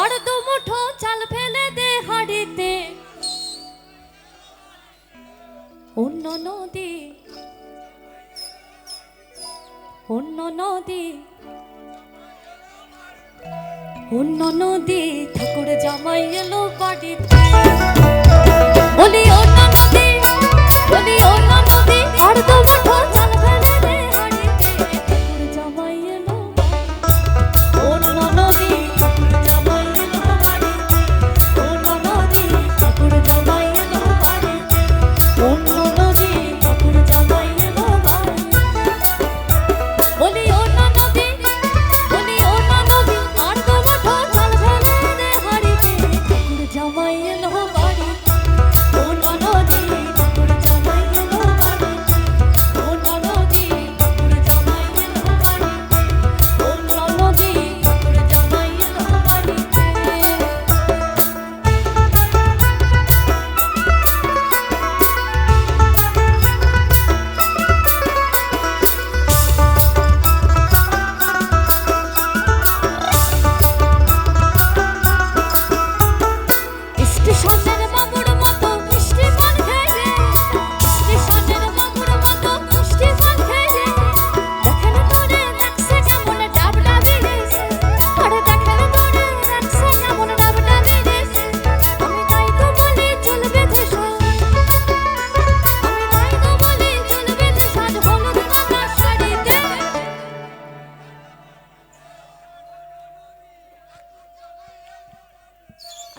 আর দু মুঠো চাল ফেলে দে হাড়িতে। অন্য নদী অন্য নদী অন্য নদী, ঠাকুর জামাই এলো বাড়িতে। বলি, অন্য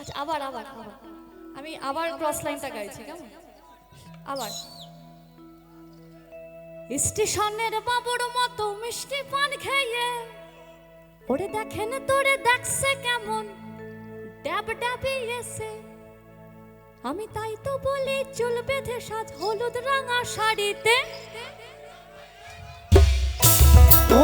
আচ্ছা আবার আবার আবার। আমি আবার ক্রস লাইনটা গাইছি, কেমন? আবার। স্টেশনের বাবুর মতো মিষ্টি পান খেয়ে, ওরে দেখেন তোরে দেখছে কেমন? ড্যাব ড্যাবিয়েছে। আমি তাই তো বলি, চুল বেঁধে সাজ হলুদ রাঙা শাড়িতে। ও